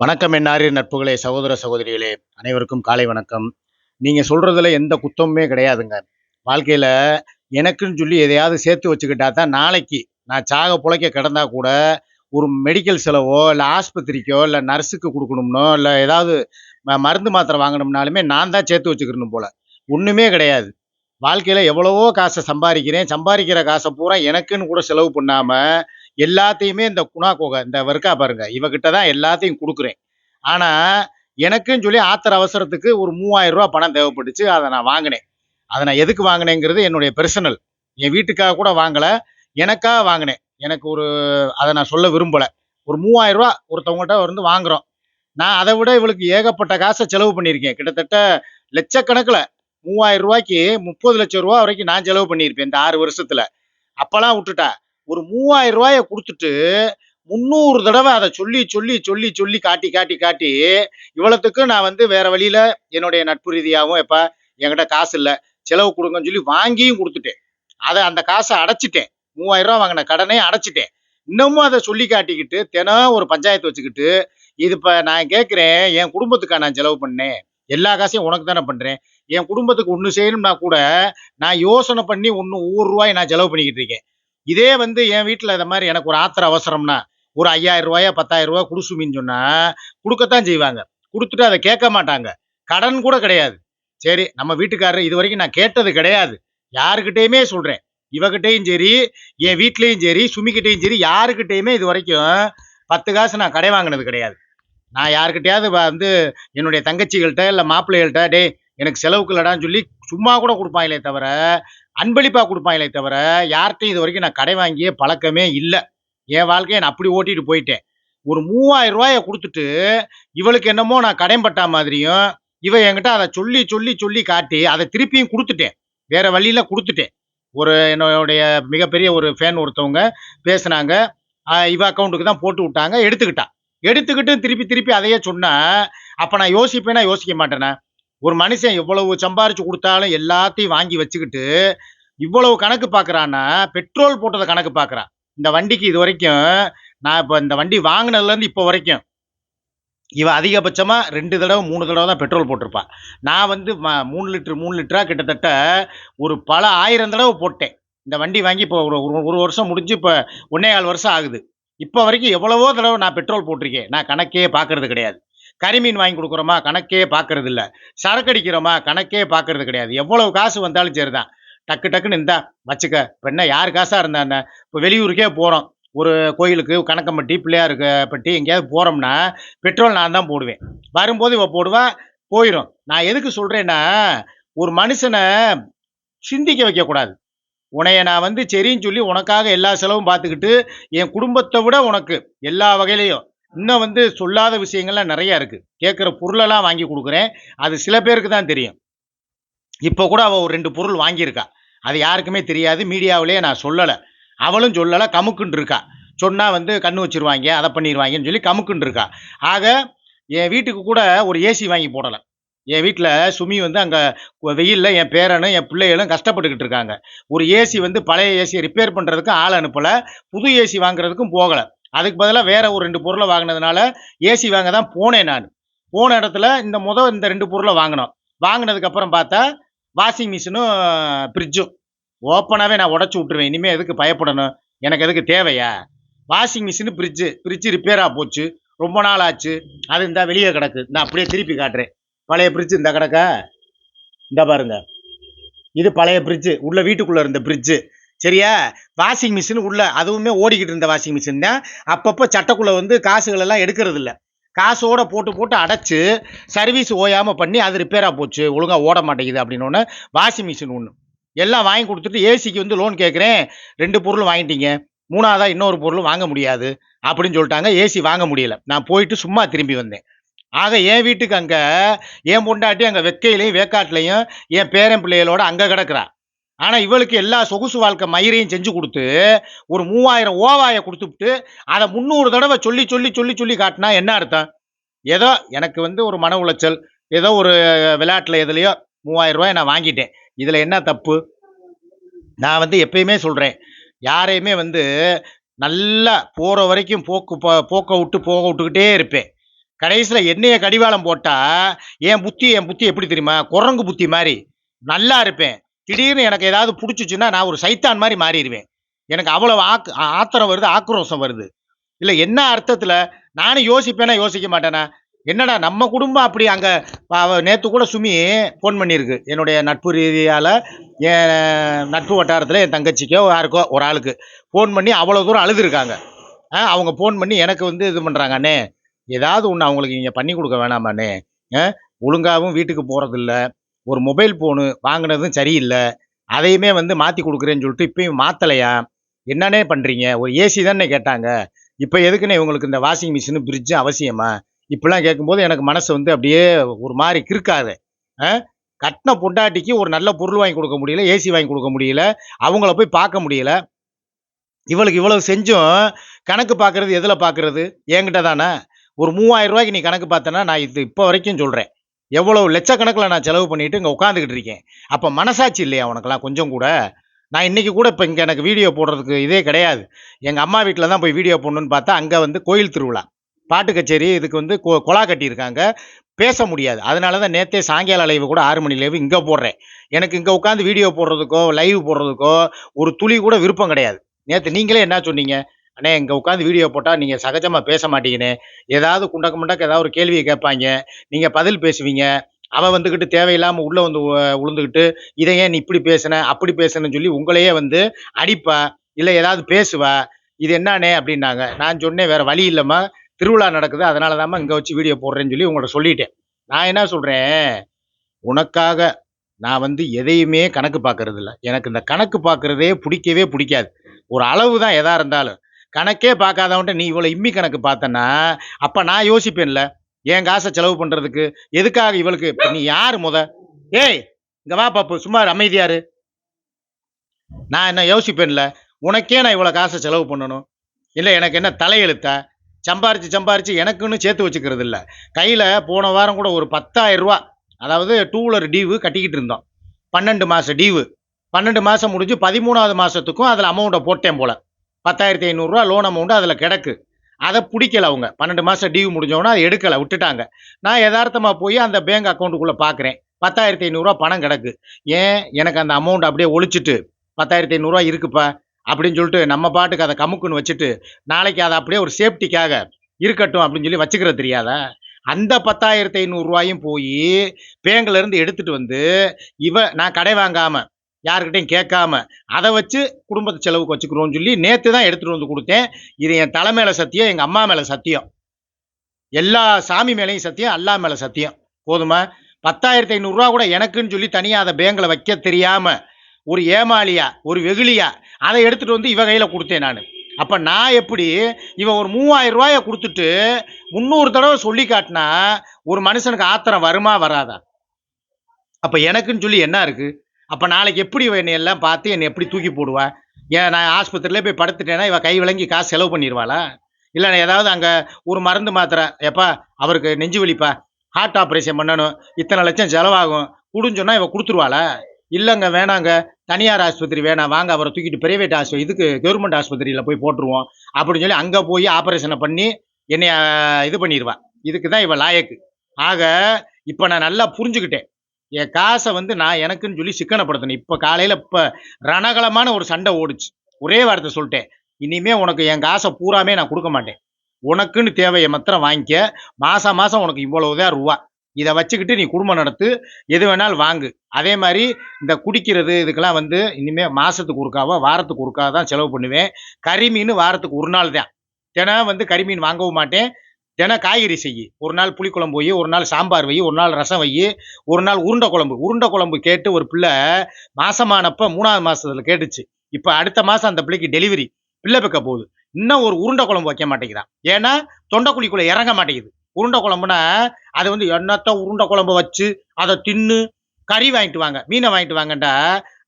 வணக்கம் என்னாரி நட்புகளே சகோதர சகோதரிகளே. அனைவருக்கும் காலை வணக்கம். நீங்கள் சொல்கிறதுல எந்த குத்தமுமே கிடையாதுங்க. வாழ்க்கையில் எனக்குன்னு சொல்லி எதையாவது சேர்த்து வச்சுக்கிட்டா தான் நாளைக்கு நான் சாக புழைக்க கிடந்தா கூட ஒரு மெடிக்கல் செலவோ இல்லை ஆஸ்பத்திரிக்கோ இல்லை நர்ஸுக்கு கொடுக்கணும்னோ இல்லை ஏதாவது மருந்து மாத்திரை வாங்கணும்னாலுமே நான் தான் சேர்த்து வச்சுக்கணும் போல். ஒன்றுமே கிடையாது. வாழ்க்கையில் எவ்வளவோ காசை சம்பாதிக்கிறேன். சம்பாதிக்கிற காசை பூரா எனக்குன்னு கூட செலவு பண்ணாமல் எல்லாத்தையுமே இந்த குணா கோகை இந்த வர்க்கா பாருங்க இவகிட்ட தான் எல்லாத்தையும் கொடுக்குறேன். ஆனால் எனக்குன்னு சொல்லி ஆத்திர அவசரத்துக்கு ஒரு மூவாயிரம் ரூபா பணம் தேவைப்பட்டுச்சு அதை நான் வாங்கினேன். அதை நான் எதுக்கு வாங்கினேங்கிறது என்னுடைய பெர்சனல் என் வீட்டுக்காக கூட வாங்கலை எனக்காக வாங்கினேன். எனக்கு ஒரு அதை நான் சொல்ல விரும்பலை. ஒரு மூவாயிரம் ரூபா ஒருத்தவங்கள்ட்ட வந்து வாங்குறோம். நான் அதை விட இவளுக்கு ஏகப்பட்ட காசை செலவு பண்ணியிருக்கேன். கிட்டத்தட்ட லட்சக்கணக்கில் மூவாயிரம் ரூபாய்க்கு முப்பது லட்சம் ரூபா வரைக்கும் நான் செலவு பண்ணியிருப்பேன் இந்த ஆறு வருஷத்தில். அப்போல்லாம் விட்டுட்டா. ஒரு மூவாயிரம் ரூபாயை கொடுத்துட்டு முந்நூறு தடவை அதை சொல்லி சொல்லி சொல்லி சொல்லி காட்டி காட்டி காட்டி இவ்வளோத்துக்கு நான் வந்து வேற வழியில் என்னுடைய நட்பு ரீதியாகவும் எப்போ என்கிட்ட காசு இல்லை செலவு கொடுங்கன்னு சொல்லி வாங்கியும் கொடுத்துட்டேன். அதை அந்த காசை அடைச்சிட்டேன். மூவாயிரம் ரூபா வாங்கின கடனே அடைச்சிட்டேன். இன்னமும் அதை சொல்லி காட்டிக்கிட்டு தினம் ஒரு பஞ்சாயத்து வச்சுக்கிட்டு இது இப்போ நான் கேட்குறேன் என் குடும்பத்துக்காக நான் செலவு பண்ணேன் எல்லா காசையும் உனக்கு தானே பண்ணுறேன் என் குடும்பத்துக்கு ஒன்று செய்யணும்னா கூட நான் யோசனை பண்ணி ஒன்று ஒவ்வொரு ரூபாய் நான் செலவு பண்ணிக்கிட்டு இருக்கேன். இதே வந்து என் வீட்டில் இதை மாதிரி எனக்கு ஒரு ஆத்திர அவசரம்னா ஒரு ஐயாயிரம் ரூபாயா பத்தாயிரம் ரூபாய் குடுசுமின்னு சொன்னா கொடுக்கத்தான் செய்வாங்க. கொடுத்துட்டு அதை கேட்க மாட்டாங்க. கடன் கூட கிடையாது. சரி நம்ம வீட்டுக்காரர் இது வரைக்கும் நான் கேட்டது கிடையாது. யாருக்கிட்டேயுமே சொல்கிறேன் இவகிட்டையும் சரி என் வீட்லேயும் சரி சுமிக்கிட்டையும் சரி யாருக்கிட்டேயுமே இது வரைக்கும் பத்து காசு நான் கடை வாங்கினது கிடையாது. நான் யாருக்கிட்டையாவது வந்து என்னுடைய தங்கச்சிகள்கிட்ட இல்லை மாப்பிள்ளைகள்கிட்ட டேய் எனக்கு செலவுக்கு இல்லடான்னு சொல்லி சும்மா கூட கொடுப்பாங்களே தவிர அன்பளிப்பாக கொடுப்பாங்களே தவிர யார்கிட்டையும் இது வரைக்கும் நான் கடை வாங்கிய பழக்கமே இல்லை. என் வாழ்க்கையை நான் அப்படி ஓட்டிட்டு போயிட்டேன். ஒரு மூவாயிரம் ரூபாயை கொடுத்துட்டு இவளுக்கு என்னமோ நான் கடைப்பட்டா மாதிரியும் இவ என்கிட்ட அதை சொல்லி சொல்லி சொல்லி காட்டி அதை திருப்பியும் கொடுத்துட்டேன். வேற வழியில் கொடுத்துட்டேன். ஒரு என்னுடைய மிகப்பெரிய ஒரு ஃபேன் ஒருத்தவங்க பேசுனாங்க. இவ அக்கௌண்ட்டுக்கு தான் போட்டு விட்டாங்க எடுத்துக்கிட்டா. எடுத்துக்கிட்டு திருப்பி திருப்பி அதையே சொன்னா அப்போ நான் யோசிப்பேனா யோசிக்க மாட்டேனா? ஒரு மனுஷன் இவ்வளவு சம்பாரிச்சு கொடுத்தாலும் எல்லாத்தையும் வாங்கி வச்சுக்கிட்டு இவ்வளவு கணக்கு பார்க்குறான்னா பெட்ரோல் போட்டதை கணக்கு பார்க்கறான் இந்த வண்டிக்கு இது வரைக்கும் நான் இப்போ இந்த வண்டி வாங்கினதுலேருந்து இப்போ வரைக்கும் இவன் அதிகபட்சமாக ரெண்டு தடவை மூணு தடவை தான் பெட்ரோல் போட்டிருப்பான். நான் வந்து ம- மூணு லிட்டர் மூணு லிட்டரா கிட்டத்தட்ட ஒரு பல ஆயிரம் தடவை போட்டேன். இந்த வண்டி வாங்கி இப்போ ஒரு ஒரு- ஒரு வருஷம் முடிஞ்சு இப்போ ஒன்னே கால் வருஷம் ஆகுது. இப்போ வரைக்கும் எவ்வளவோ தடவை நான் பெட்ரோல் போட்டிருக்கேன். நான் கணக்கே பார்க்கறது கிடையாது. கரிமீன் வாங்கி கொடுக்குறோமா? கணக்கே பார்க்கறது இல்லை சரக்கு அடிக்கிறோமா? கணக்கே பார்க்கறது கிடையாது. எவ்வளவு காசு வந்தாலும் சரிதான். டக்கு டக்குன்னு இருந்தா வச்சுக்க. இப்போ என்ன யார் காசாக இருந்தா என்ன? இப்போ வெளியூருக்கே போகிறோம் ஒரு கோயிலுக்கு கணக்கம்பட்டி பிள்ளையாருக்கு பட்டி எங்கேயாவது போகிறோம்னா பெட்ரோல் நான் தான் போடுவேன். வரும்போது இவ போடுவேன் போயிடும் நான் எதுக்கு சொல்கிறேன்னா ஒரு மனுஷனை சிந்திக்க வைக்கக்கூடாது. உன்னைய நான் வந்து சரின்னு சொல்லி உனக்காக எல்லா செலவும் பார்த்துக்கிட்டு என் குடும்பத்தை விட உனக்கு எல்லா வகையிலையும் இன்னும் வந்து சொல்லாத விஷயங்கள்லாம் நிறையா இருக்குது கேட்குற பொருளெல்லாம் வாங்கி கொடுக்குறேன். அது சில பேருக்கு தான் தெரியும். இப்போ கூட அவள் ஒரு ரெண்டு பொருள் வாங்கியிருக்கா. அது யாருக்குமே தெரியாது. மீடியாவிலேயே நான் சொல்லலை. அவளும் சொல்லலை. கமுக்குன்னு இருக்கா. சொன்னால் வந்து கண்ணு வச்சிருவாங்க அதை பண்ணிடுவாங்கன்னு சொல்லி கமுக்குன்னு இருக்கா. ஆக என் வீட்டுக்கு கூட ஒரு ஏசி வாங்கி போடலை. என் வீட்டில் சுமி வந்து அங்கே வெயிலில் என் பேரனும் என் பிள்ளைகளும் கஷ்டப்பட்டுக்கிட்டு இருக்காங்க. ஒரு ஏசி வந்து பழைய ஏசியை ரிப்பேர் பண்ணுறதுக்கும் ஆள் அனுப்பலை. புது ஏசி வாங்குறதுக்கும் போகலை. அதுக்கு பதிலாக வேற ஒரு ரெண்டு பொருளை வாங்கினதுனால ஏசி வாங்க தான் போனேன் நான். போன இடத்துல இந்த முதல் இந்த ரெண்டு பொருளை வாங்கினோம். வாங்கினதுக்கப்புறம் பார்த்தா வாஷிங் மிஷினும் ஃப்ரிட்ஜும் ஓப்பனாகவே நான் உடச்சி விட்டுருவேன். இனிமேல் எதுக்கு பயப்படணும்? எனக்கு எதுக்கு தேவையா? வாஷிங் மிஷினு ஃப்ரிட்ஜு ஃப்ரிட்ஜு ரிப்பேராக போச்சு. ரொம்ப நாள் ஆச்சு. அது இந்த வெளியே கிடக்கு. நான் அப்படியே திருப்பி காட்டுறேன். பழைய ஃப்ரிட்ஜு இந்த கிடக்கா? இந்த பாருங்க. இது பழைய ஃப்ரிட்ஜு உள்ள வீட்டுக்குள்ளே இருந்த ஃப்ரிட்ஜு சரியா? வாஷிங் மிஷின் உள்ள அதுவுமே ஓடிக்கிட்டு இருந்த வாஷிங் மிஷின் தான். அப்பப்போ சட்டக்குள்ளே வந்து காசுகள் எல்லாம் எடுக்கிறது இல்லை. காசோட போட்டு போட்டு அடைச்சி சர்வீஸ் ஓயாமல் பண்ணி அது ரிப்பேராக போச்சு. ஒழுங்காக ஓட மாட்டேங்குது அப்படின்னு வாஷிங் மிஷின் ஒன்று எல்லாம் வாங்கி கொடுத்துட்டு ஏசிக்கு வந்து லோன் கேட்குறேன். ரெண்டு பொருள் வாங்கிட்டீங்க. மூணாவதா இன்னொரு பொருள் வாங்க முடியாது. அப்படின்னு சொல்லிட்டாங்க. ஏசி வாங்க முடியல. நான் போயிட்டு சும்மா திரும்பி வந்தேன். ஆக என் வீட்டுக்கு அங்கே என் பொண்டாட்டி அங்கே வெக்கையிலையும் வேக்காட்டுலையும் என் பேரன் பிள்ளைகளோட அங்கே கிடக்குறா. ஆனால் இவளுக்கு எல்லா சொகுசு வாழ்க்கை மயிரையும் செஞ்சு கொடுத்து ஒரு மூவாயிரம் ஓவாயை கொடுத்துட்டு அதை முந்நூறு தடவை சொல்லி சொல்லி சொல்லி சொல்லி காட்டினா என்ன அர்த்தம்? ஏதோ எனக்கு வந்து ஒரு மன உளைச்சல் ஏதோ ஒரு விளையாட்டில் எதுலையோ மூவாயிரம் ரூபாய் நான் வாங்கிட்டேன். இதில் என்ன தப்பு? நான் வந்து எப்பயுமே சொல்கிறேன் யாரையுமே வந்து நல்லா போகிற வரைக்கும் போக்கு போக்க விட்டு போக விட்டுக்கிட்டே இருப்பேன். கடைசியில் என்னைய கடிவாளம் போட்டால் என் புத்தி என் புத்தி எப்படி தெரியுமா? குரங்கு புத்தி மாதிரி. நல்லா இருப்பேன். திடீர்னு எனக்கு ஏதாவது பிடிச்சிச்சுன்னா நான் ஒரு சைத்தான் மாதிரி மாறிடுவேன். எனக்கு அவ்வளோ ஆக்கு ஆத்திரம் வருது ஆக்ரோஷம் வருது. இல்லை என்ன அர்த்தத்தில் நானும் யோசிப்பேனா யோசிக்க மாட்டேனா? என்னடா நம்ம குடும்பம் அப்படி அங்கே அவ கூட சுமி ஃபோன் பண்ணியிருக்கு. என்னுடைய நட்பு ரீதியால் என் நட்பு வட்டாரத்தில் என் தங்கச்சிக்கோ யாருக்கோ ஒரு ஆளுக்கு. ஃபோன் பண்ணி அவ்வளோ தூரம் அழுதுருக்காங்க. ஆ, அவங்க ஃபோன் பண்ணி எனக்கு வந்து இது பண்ணுறாங்க அண்ணே ஏதாவது ஒன்று அவங்களுக்கு நீங்கள் பண்ணி கொடுக்க வேணாமாண்ணே ஆ, வீட்டுக்கு போகிறதில்ல ஒரு மொபைல் ஃபோனு வாங்கினதும் சரியில்லை. அதையுமே வந்து மாற்றி கொடுக்குறேன்னு சொல்லிட்டு இப்பயும் மாற்றலையா என்னன்னே பண்ணுறீங்க ஒரு ஏசி தானே கேட்டாங்க. இப்போ எதுக்குன்னு இவங்களுக்கு இந்த வாஷிங் மிஷினு ஃப்ரிட்ஜு அவசியமா? இப்படிலாம் கேட்கும்போது எனக்கு மனசு வந்து அப்படியே ஒரு மாதிரி கிறுக்காது. ஆ? கட்டின பொண்டாட்டிக்கு ஒரு நல்ல பொருள் வாங்கி கொடுக்க முடியல ஏசி வாங்கி கொடுக்க முடியல அவங்கள போய் பார்க்க முடியல. இவளுக்கு இவ்வளவு செஞ்சும் கணக்கு பார்க்குறது எதில் பார்க்குறது? என்கிட்ட தானே ஒரு மூவாயிரம் ரூபாய்க்கு நீ கணக்கு பார்த்தனா நான் இது இப்போ வரைக்கும் சொல்கிறேன் எவ்வளவு லட்சக்கணக்கில் நான் செலவு பண்ணிட்டு இங்கே உட்காந்துக்கிட்டு இருக்கேன். அப்போ மனசாட்சி இல்லையா உனக்கெல்லாம் கொஞ்சம் கூட? நான் இன்றைக்கி கூட இப்போ இங்கே எனக்கு வீடியோ போடுறதுக்கு இதே கிடையாது. எங்கள் அம்மா வீட்டில் தான் போய் வீடியோ போடணுன்னு பார்த்தா அங்கே வந்து கோயில் திருவிழா. பாட்டு கச்சேரி இதுக்கு வந்து கொ- கொலா கட்டியிருக்காங்க. பேச முடியாது. அதனால தான் நேற்றே சாயங்கால அலைவு கூட ஆறு மணி லைவ் இங்கே போடுறேன். எனக்கு இங்கே உட்காந்து வீடியோ போடுறதுக்கோ லைவ் போடுறதுக்கோ ஒரு துளி கூட விருப்பம் கிடையாது. நேற்று நீங்களே என்ன சொன்னீங்க? அண்ணே இங்கே உட்காந்து வீடியோ போட்டால் நீங்கள் சகஜமாக பேச மாட்டீங்கன்னு ஏதாவது குண்டக்க முண்டக்க ஏதாவது ஒரு கேள்வியை கேட்பாங்க. நீங்கள் பதில் பேசுவீங்க. அவன் வந்துக்கிட்டு தேவையில்லாமல் உள்ளே வந்து உளுந்துக்கிட்டு இதை ஏன் நீ இப்படி பேசுன? அப்படி பேசுனேன்னு சொல்லி உங்களையே வந்து அடிப்பா. இல்லை ஏதாவது பேசுவா? இது என்னானே அப்படின்னாங்க. நான் சொன்னேன் வேற வழி இல்லைம்மா. திருவிழா நடக்குது. அதனால தாம்மா இங்கே வச்சு வீடியோ போடுறேன்னு சொல்லி உங்கள்ட்ட சொல்லிட்டேன். நான் என்ன சொல்கிறேன் உனக்காக நான் வந்து எதையுமே கணக்கு பார்க்கறது இல்லை எனக்கு இந்த கணக்கு பார்க்குறதே பிடிக்கவே பிடிக்காது. ஒரு அளவு தான் எதா இருந்தாலும். கணக்கே பார்க்காதவன்ட்ட நீ இவ்வளோ இம்மி கணக்கு பார்த்தனா அப்போ நான் யோசிப்பேன்ல. என் காசை செலவு பண்ணுறதுக்கு எதுக்காக இவளுக்கு? நீ யார் முத? ஏய் இங்கே வா பாப்பு சும்மா அமைதியாரு நான் என்ன யோசிப்பேன்ல? உனக்கே நான் இவ்வளோ காசை செலவு பண்ணணும்? இல்லை எனக்கு என்ன தலையெழுத்தா? சம்பாரித்து சம்பாரித்து எனக்குன்னு சேர்த்து வச்சுக்கிறது இல்லை. கையில் போன வாரம் கூட ஒரு பத்தாயிரம் ரூபா அதாவது டூ வீலர் டியூவு கட்டிக்கிட்டு இருந்தோம். பன்னெண்டு மாதம் டீவு. பன்னெண்டு மாதம் முடிஞ்சு பதிமூணாவது மாதத்துக்கும் அதில் அமௌண்ட்டை போட்டேன் போல. பத்தாயிரத்தி ஐநூறுரூவா லோன் அமௌண்ட் அதில் கிடக்கு. அதை பிடிக்கல அவங்க. பன்னெண்டு மாதம் டியூ முடிஞ்சோன்னா அதை எடுக்கலை விட்டுட்டாங்க. நான் யதார்த்தமாக போய் அந்த பேங்க் அக்கௌண்ட்டுக்குள்ளே பார்க்குறேன் பத்தாயிரத்தி ஐநூறுரூவா பணம் கிடக்கு. ஏன்? எனக்கு அந்த அமௌண்ட் அப்படியே ஒழிச்சிட்டு பத்தாயிரத்தி ஐநூறுரூவா இருக்குப்பா அப்படின்னு சொல்லிட்டு நம்ம பாட்டுக்கு அதை கமுக்குன்னு வச்சுட்டு நாளைக்கு அதை அப்படியே ஒரு சேஃப்டிக்காக இருக்கட்டும் அப்படின்னு சொல்லி வச்சுக்கிறது தெரியாதா? அந்த பத்தாயிரத்தி ஐநூறுரூவாயும் போய் பேங்க்ல எடுத்துகிட்டு வந்து இவ நான் கடை வாங்காமல் யாருக்கிட்டையும் கேட்காம அதை வச்சு குடும்பத்து செலவுக்கு வச்சுக்கிறோம்னு சொல்லி நேற்று தான் எடுத்துகிட்டு வந்து கொடுத்தேன். இது என் தலை மேலே சத்தியம் எங்கள் அம்மா மேலே சத்தியம். எல்லா சாமி மேலேயும் சத்தியம் அல்லா மேலே சத்தியம். போதுமா? பத்தாயிரத்தி ஐநூறுரூவா கூட எனக்குன்னு சொல்லி தனியாக அதை பேங்கில் வைக்க தெரியாமல் ஒரு ஏமாளியா ஒரு வெகுளியா அதை எடுத்துகிட்டு வந்து இவ கையில் கொடுத்தேன் நான். அப்போ நான் எப்படி இவன் ஒரு மூவாயிரம் ரூபாயை கொடுத்துட்டு முந்நூறு தடவை சொல்லி காட்டினா ஒரு மனுஷனுக்கு ஆத்திரம் வருமா வராதா? அப்போ எனக்குன்னு சொல்லி என்ன இருக்குது அப்போ நாளைக்கு எப்படி என்னை எல்லாம் பார்த்து என்னை எப்படி தூக்கி போடுவா? ஏன் நான் ஆஸ்பத்திரியிலே போய் படுத்துட்டேன்னா இவள் கை விளங்கி காசு செலவு பண்ணிடுவாளா இல்லை நான் ஏதாவது அங்கே ஒரு மருந்து மாத்திரை எப்பா அவருக்கு நெஞ்சு வலிப்பா? ஹார்ட் ஆப்ரேஷன் பண்ணணும். இத்தனை லட்சம் செலவாகும். கொடுன்னு இவள் கொடுத்துருவாளா? இல்லைங்க வேணாங்க. தனியார் ஆஸ்பத்திரி வேணாம். வாங்க அவரை தூக்கிட்டு பிரைவேட் ஆஸ்பத்திரி இதுக்கு கவர்மெண்ட் ஆஸ்பத்திரியில் போய் போட்டுருவோம். அப்படின்னு சொல்லி அங்கே போய் ஆப்ரேஷனை பண்ணி என்னை இது பண்ணிடுவா இதுக்கு தான் இவள் லாயக்கு. ஆக இப்போ நான் நல்லா புரிஞ்சுக்கிட்டேன். என் காசை வந்து நான் எனக்குன்னு சொல்லி சிக்கனப்படுத்தணும் இப்போ காலையில் இப்போ ரணகலமான ஒரு சண்டை ஓடுச்சு. ஒரே வார்த்தை சொல்லிட்டேன். இனிமே உனக்கு என் காசை பூராமே நான் கொடுக்க மாட்டேன். உனக்குன்னு தேவையை மாத்திரம் வாங்கிக்க. மாதம் மாதம் உனக்கு இவ்வளவுதான் ரூபா. இதை வச்சுக்கிட்டு நீ குடும்பம் நடத்து. எது வேணாலும் வாங்கு. அதே மாதிரி இந்த குடிக்கிறது இதுக்கெல்லாம் வந்து இனிமேல் மாதத்துக்கு ஒருக்காவோ வாரத்துக்கு ஒருக்காக தான் செலவு பண்ணுவேன். கறி மீன் வாரத்துக்கு ஒரு நாள் தான். தினம் வந்து கறி மீன் வாங்கவும் மாட்டேன். தினம் காய்கறி செய் ஒரு நாள் புளிக்குழம்பு வை ஒரு நாள் சாம்பார் வை ஒரு நாள் ரசம் வை ஒரு நாள் உருண்டை குழம்பு. உருண்டை குழம்பு கேட்டு ஒரு பிள்ளை மாசமானப்ப மூணாவது மாசத்துல கேட்டுச்சு. இப்போ அடுத்த மாசம் அந்த பிள்ளைக்கு டெலிவரி பிள்ளை பெக்க போகுது. இன்னும் ஒரு உருண்டை குழம்பு வைக்க மாட்டேங்கிறான். ஏன்னா தொண்டைக்குழிக்குள்ள இறங்க மாட்டேங்குது. உருண்டை குழம்புனா அது வந்து என்னத்த உருண்டை குழம்பு வச்சு அதை தின்னு கறி வாங்கிட்டு வாங்க மீனை வாங்கிட்டு வாங்கண்டா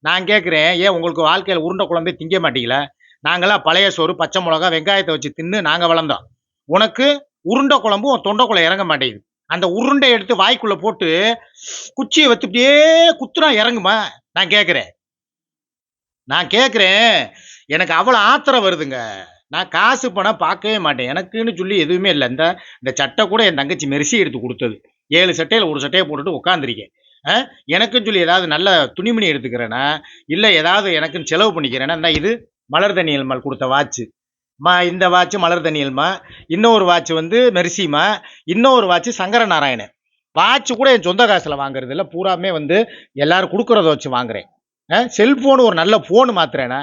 நான் கேட்குறேன் ஏன் உங்களுக்கு வாழ்க்கையில் உருண்டை குழம்பே திங்க மாட்டீங்களா? நாங்களாம் பழைய சோறு பச்சை மிளகா வெங்காயத்தை வச்சு தின்னு நாங்கள் வளர்ந்தோம். உனக்கு உருண்டை குழம்பும் உன் தொண்டைக்குள்ள இறங்க மாட்டேங்குது. அந்த உருண்டை எடுத்து வாய்க்குள்ளே போட்டு குச்சியை வச்சு குத்துனா இறங்குமா? நான் கேட்குறேன் நான் கேட்குறேன் எனக்கு அவ்வளோ ஆத்திரம் வருதுங்க. நான் காசு பணம் பார்க்கவே மாட்டேன். எனக்குன்னு சொல்லி எதுவுமே இல்லை. இந்த இந்த சட்டை கூட என் தங்கச்சி மெரிசி எடுத்து கொடுத்தது. ஏழு சட்டையில் ஒரு சட்டையை போட்டுட்டு உட்காந்துருக்கேன் எனக்குன்னு சொல்லி ஏதாவது நல்ல துணிமணி எடுத்துக்கிறேன்னா இல்லை ஏதாவது எனக்குன்னு செலவு பண்ணிக்கிறேன்னா இந்த இது? மலர் தனியல்மாள் கொடுத்த வாட்சு. மா இந்த வாட்ச் மலர் தனியல்மா. இன்னொரு வாட்ச் வந்து மெர்சிமா. இன்னொரு வாட்ச் சங்கர நாராயணன் வாட்ச் கூட என் சொந்த காசில் வாங்குறது இல்லை பூராமே வந்து எல்லாரும் கொடுக்குறத வச்சு வாங்குறேன். செல்ஃபோனு ஒரு நல்ல ஃபோனு மாத்துறேனா?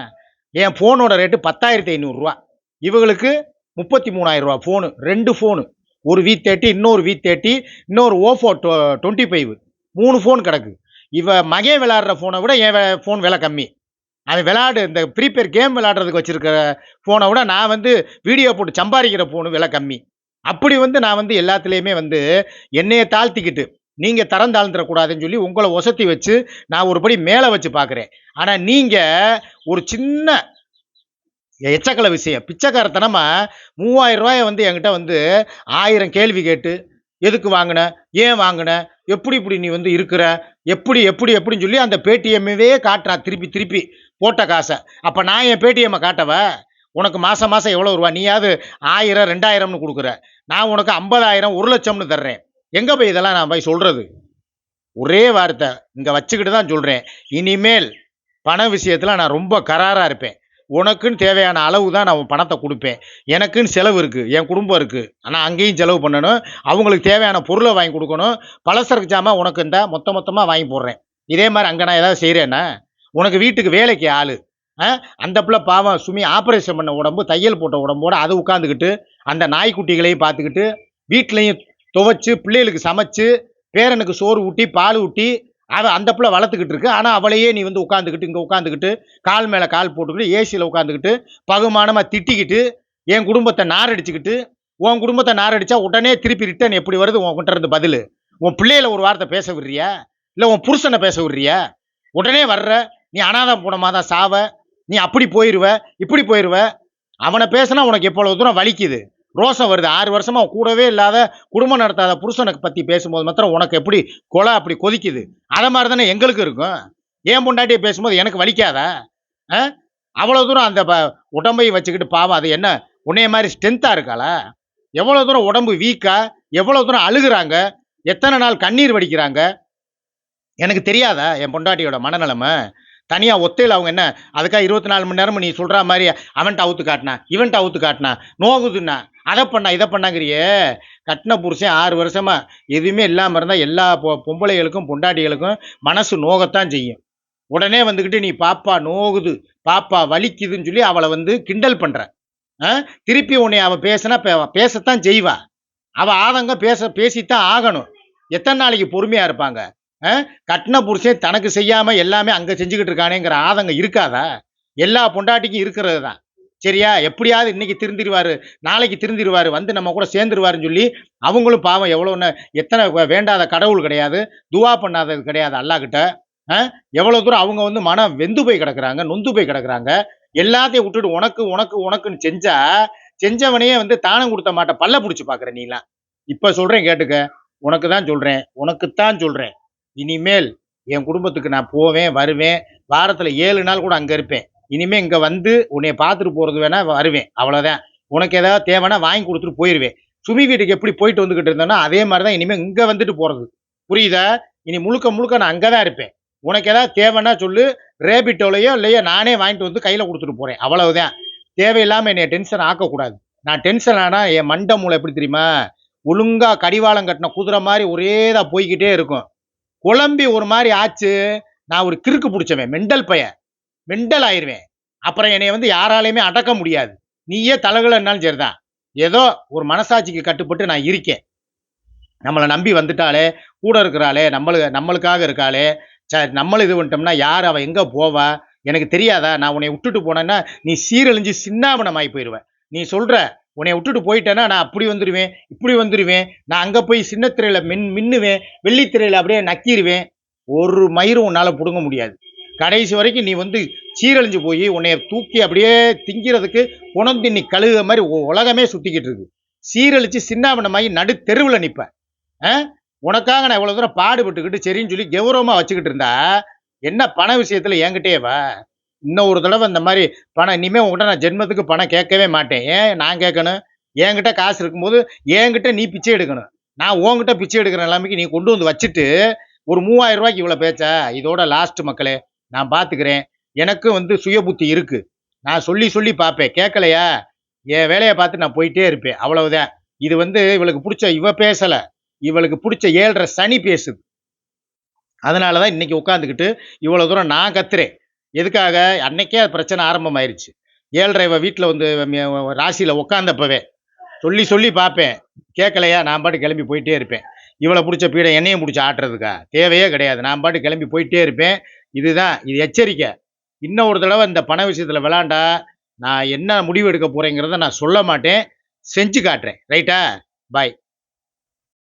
என் ஃபோனோட ரேட்டு பத்தாயிரத்தி ஐநூறுரூவா இவங்களுக்கு முப்பத்தி மூணாயிரம் ரூபா ஃபோனு. ரெண்டு ஃபோனு. ஒரு வி தேர்ட்டி இன்னொரு வி தேர்ட்டி இன்னொரு ஓஃபோ டொ டுவெண்ட்டி ஃபைவ். மூணு ஃபோன் கிடக்கு. இவ மகன் விளாட்ற ஃபோனை விட என் ஃபோன் விலை கம்மி. அவன் விளையாடு இந்த ப்ரீபேர் கேம் விளையாடுறதுக்கு வச்சுருக்கிற ஃபோனை விட நான் வந்து வீடியோ போட்டு சம்பாதிக்கிற ஃபோனு விலை கம்மி. அப்படி வந்து நான் வந்து எல்லாத்துலேயுமே வந்து என்னையை தாழ்த்திக்கிட்டு நீங்கள் தரம் தாழ்ந்துடக்கூடாதுன்னு சொல்லி உங்களை ஒசத்தி வச்சு நான் ஒருபடி மேலே வச்சு பார்க்குறேன். ஆனால் நீங்கள் ஒரு சின்ன எச்சக்கலை விஷயம் பிச்சைக்காரத்தனமாக மூவாயிரம் ரூபாயை வந்து என்கிட்ட வந்து ஆயிரம் கேள்வி கேட்டு எதுக்கு வாங்கின? ஏன் வாங்கின? எப்படி இப்படி நீ வந்து இருக்கிற? எப்படி எப்படி எப்படின்னு சொல்லி அந்த பேடிஎம்மே காட்டுறான் திருப்பி திருப்பி. போட்ட காசை. அப்போ நான் என் பேடிஎம்மை காட்டவ உனக்கு மாதம் மாதம் எவ்வளோ ரூபா? நீயாவது ஆயிரம் ரெண்டாயிரம்னு கொடுக்குற. நான் உனக்கு ஐம்பதாயிரம் ஒரு லட்சம்னு தர்றேன். எங்கே போய் இதெல்லாம் நான் போய் சொல்கிறது ஒரே வார்த்தை இங்கே வச்சுக்கிட்டு தான் சொல்கிறேன் இனிமேல் பண விஷயத்தில் நான் ரொம்ப கராராக இருப்பேன். உனக்குன்னு தேவையான அளவு தான் நான் பணத்தை கொடுப்பேன். எனக்குன்னு செலவு இருக்குது என் குடும்பம் இருக்குது ஆனால் அங்கேயும் செலவு பண்ணணும். அவங்களுக்கு தேவையான பொருளை வாங்கி கொடுக்கணும். பலசரக்கு ஜாமான் உனக்கு இந்த மொத்த மொத்தமாக வாங்கி போடுறேன். இதே மாதிரி அங்கே நான் ஏதாவது செய்கிறேன்னா உனக்கு வீட்டுக்கு வேலைக்கு ஆள். அந்த பிள்ளை பாவம் சுமி ஆப்ரேஷன் பண்ண உடம்பு தையல் போட்ட உடம்போட அது உட்காந்துக்கிட்டு அந்த நாய்க்குட்டிகளையும் பார்த்துக்கிட்டு வீட்லேயும் துவைச்சு பிள்ளைகளுக்கு சமைச்சு பேரனுக்கு சோறு ஊட்டி பால் ஊட்டி அதை அந்த பிள்ளை வளர்த்துக்கிட்டு இருக்கு. ஆனால் அவளையே நீ வந்து உட்காந்துக்கிட்டு இங்கே உட்காந்துக்கிட்டு கால் மேலே கால் போட்டுக்கிட்டு ஏசியில் உட்காந்துக்கிட்டு பகுமானமாக திட்டிக்கிட்டு என் குடும்பத்தை நாரடிச்சுக்கிட்டு உன் குடும்பத்தை நாரடிச்சா உடனே திருப்பி ரிட்டர்ன் எப்படி வருது? உன்கிட்ட இருந்து பதில். உன் பிள்ளையில ஒரு வார்த்தை பேச விடுறியா? இல்லை உன் புருஷனை பேச விடுறியா? உடனே வர்ற நீ அனாதம் போனமாக தான் சாவ நீ அப்படி போயிடுவ இப்படி போயிடுவ அவனை பேசினா உனக்கு எவ்வளவு தூரம் வலிக்குது? ரோசம் வருது. ஆறு வருஷமா அவன் கூடவே இல்லாத குடும்பம் நடத்தாத புருஷனுக்கு பற்றி பேசும்போது மாத்திரம் உனக்கு எப்படி கொலை அப்படி கொதிக்குது? அதை மாதிரி தானே எங்களுக்கு இருக்கும். ஏன் பொண்டாட்டியை பேசும்போது எனக்கு வலிக்காதா? ஆ? அவ்வளோ தூரம் அந்த ப- உடம்பை வச்சுக்கிட்டு பாவம் அது என்ன? உன்னைய மாதிரி ஸ்ட்ரென்த்தாக இருக்காளா? எவ்வளோ தூரம் உடம்பு வீக்கா எவ்வளோ தூரம் அழுகுறாங்க? எத்தனை நாள் கண்ணீர் வடிக்கிறாங்க? எனக்கு தெரியாதா என் பொண்டாட்டியோட மனநிலைமை? தனியாக ஒத்தையில் அவங்க என்ன அதுக்காக இருபத்தி நாலு மணி நேரமும் நீ சொல்கிற மாதிரி அவன்ட்டு அவுத்து காட்டினா இவன்ட்ட அவுத்து காட்டினா நோகுதுன்னா அதை பண்ணா இதை பண்ணாங்கிறியே. கட்டின புருஷன் ஆறு வருஷமா எதுவுமே இல்லாமல் இருந்தால் எல்லா பொ பொம்பளைகளுக்கும் பொண்டாட்டிகளுக்கும் மனசு நோகத்தான் செய்யும். உடனே வந்துக்கிட்டு நீ பாப்பா நோகுது பாப்பா வலிக்குதுன்னு சொல்லி அவளை வந்து கிண்டல் பண்ணுற ஆ? திருப்பி உன்னை அவள் பேசினா பேசத்தான் செய்வா. அவள் ஆதங்கம் பேச பேசித்தான் ஆகணும். எத்தனை நாளைக்கு பொறுமையாக இருப்பாங்க? கட்டின புருஷன் தனக்கு செய்யாமல் எல்லாமே அங்கே செஞ்சுக்கிட்டு இருக்கானேங்கிற ஆதங்கம் இருக்காதா? எல்லா பொண்டாட்டிக்கும் இருக்கிறது தான் சரியா? எப்படியாவது இன்னைக்கு திருந்திருவாரு நாளைக்கு திருந்திருவாரு வந்து நம்ம கூட சேர்ந்துருவாருன்னு சொல்லி அவங்களும் பாவம் எவ்வளோ எத்தனை வேண்டாத கடவுள் கிடையாது துவா பண்ணாதது கிடையாது அல்லாஹ் எவ்வளோ ஆ? தூரம் அவங்க வந்து மனம் வெந்து போய் கிடக்குறாங்க நொந்து போய் கிடக்குறாங்க எல்லாத்தையும் விட்டுட்டு உனக்கு உனக்கு உனக்குன்னு செஞ்சா செஞ்சவனையே வந்து தானம் கொடுத்த மாட்ட பல்ல பிடிச்சி பார்க்குறேன் நீலாம். இப்போ சொல்கிறேன் கேட்டுக்க. உனக்கு தான் சொல்றேன் உனக்குத்தான் சொல்கிறேன் இனிமேல் என் குடும்பத்துக்கு நான் போவேன் வருவேன். வாரத்தில் ஏழு நாள் கூட அங்கே இருப்பேன். இனிமேல் இங்கே வந்து உன்னைய பார்த்துட்டு போகிறது வேணால் வருவேன். அவ்வளோதான் உனக்கு ஏதாவது தேவைன்னா வாங்கி கொடுத்துட்டு போயிடுவேன் சுமி வீட்டுக்கு எப்படி போயிட்டு வந்துக்கிட்டு இருந்தேன்னா அதே மாதிரி தான் இனிமேல் இங்கே வந்துட்டு போகிறது புரியுதா? இனி முழுக்க முழுக்க நான் அங்கே தான் இருப்பேன். உனக்கு ஏதாவது தேவைன்னா சொல்லு. ரேபிட்டோலையோ இல்லையோ நானே வாங்கிட்டு வந்து கையில் கொடுத்துட்டு போகிறேன் அவ்வளவுதான். தேவையில்லாமல் என்னை டென்ஷன் ஆக்கக்கூடாது. நான் டென்ஷன் ஆனால் என் மண்டை மூளை எப்படி தெரியுமா? ஒழுங்காக கடிவாளம் கட்டின குதிரை மாதிரி ஒரேதாக போய்கிட்டே இருக்கும். குழம்பி ஒரு மாதிரி ஆச்சு நான் ஒரு கிறுக்கு பிடிச்சவன் மெண்டல் பையன் மெண்டல் ஆயிடுவேன் அப்புறம் என்னை வந்து யாராலையுமே அடக்க முடியாது. நீயே தலைகளன்னாலும் சரிதான். ஏதோ ஒரு மனசாட்சிக்கு கட்டுப்பட்டு நான் இருக்கேன். நம்மளை நம்பி வந்துட்டாலே கூட இருக்கிறாளே நம்மளுக்கு நம்மளுக்காக இருக்காளே சரி நம்மளும் இது பண்ணிட்டோம்னா யார் அவள் எங்கே போவா? எனக்கு தெரியாதா? நான் உன்னை விட்டுட்டு போனேன்னா நீ சீரழிஞ்சு சின்னாபனமாகி போயிடுவேன் நீ சொல்கிற உன்னை விட்டுட்டு போயிட்டேன்னா நான் அப்படி வந்துடுவேன் இப்படி வந்துடுவேன் நான் அங்கே போய் சின்ன மின் மின்னுவேன் வெள்ளித்திரையில் அப்படியே நக்கிடுவேன் ஒரு மயிரும் உன்னால் பிடுங்க முடியாது. கடைசி வரைக்கும் நீ வந்து சீரழிஞ்சு போய் உன்னைய தூக்கி அப்படியே திங்கிறதுக்கு குணந்தின்னி கழுகுற மாதிரி உலகமே சுற்றிக்கிட்டு இருக்கு. சீரழிச்சு சின்னாபனமாகி நடு தெருவில் நிற்பேன் ஆ? உனக்காக நான் இவ்வளோ தூரம் பாடுபட்டுக்கிட்டு சரின்னு சொல்லி கௌரவமாக வச்சுக்கிட்டு இருந்தா என்ன பண விஷயத்தில் என்கிட்டேவா இன்னும் ஒரு தடவை இந்த மாதிரி பணம் இனிமேல் உங்கள்கிட்ட நான் ஜென்மத்துக்கு பணம் கேட்கவே மாட்டேன். ஏன்? நான் கேட்கணும். என்கிட்ட காசு இருக்கும்போது என்கிட்ட நீ பிச்சை எடுக்கணும். நான் உன்கிட்ட பிச்சை எடுக்கிற நிலைமைக்கு நீ கொண்டு வந்து வச்சுட்டு ஒரு மூவாயிரம் ரூபாய்க்கு இவ்வளோ பேச்சா? இதோட லாஸ்ட் மக்களே நான் பார்த்துக்கிறேன் எனக்கும் வந்து சுய புத்தி இருக்குது நான் சொல்லி சொல்லி பார்ப்பேன் கேட்கலையா? என் வேலையை பார்த்து நான் போயிட்டே இருப்பேன். அவ்வளவுதான். இது வந்து இவளுக்கு பிடிச்ச இவ பேசலை. இவளுக்கு பிடிச்ச ஏழரை சனி பேசுது. அதனால தான் இன்னைக்கு உட்காந்துக்கிட்டு இவ்வளோ தூரம் நான் கத்துறேன். எதுக்காக? அன்னைக்கே அது பிரச்சனை ஆரம்பமாயிருச்சு. ஏழரை வீட்டில் வந்து ராசியில் உட்காந்தப்பவே சொல்லி சொல்லி பார்ப்பேன் கேட்கலையா நான் பாட்டு கிளம்பி போயிட்டே இருப்பேன். இவளை பிடிச்ச பீடை என்னையும் பிடிச்சி ஆட்டுறதுக்கா? தேவையே கிடையாது. நான் பாட்டு கிளம்பி போயிட்டே இருப்பேன். இதுதான் இது எச்சரிக்கை. இன்னும் ஒரு தடவை இந்த பண விஷயத்தில் விளாண்டா நான் என்ன முடிவு எடுக்க போகிறேங்கிறத நான் சொல்ல மாட்டேன். செஞ்சு காட்டுறேன். ரைட்டா? பாய்.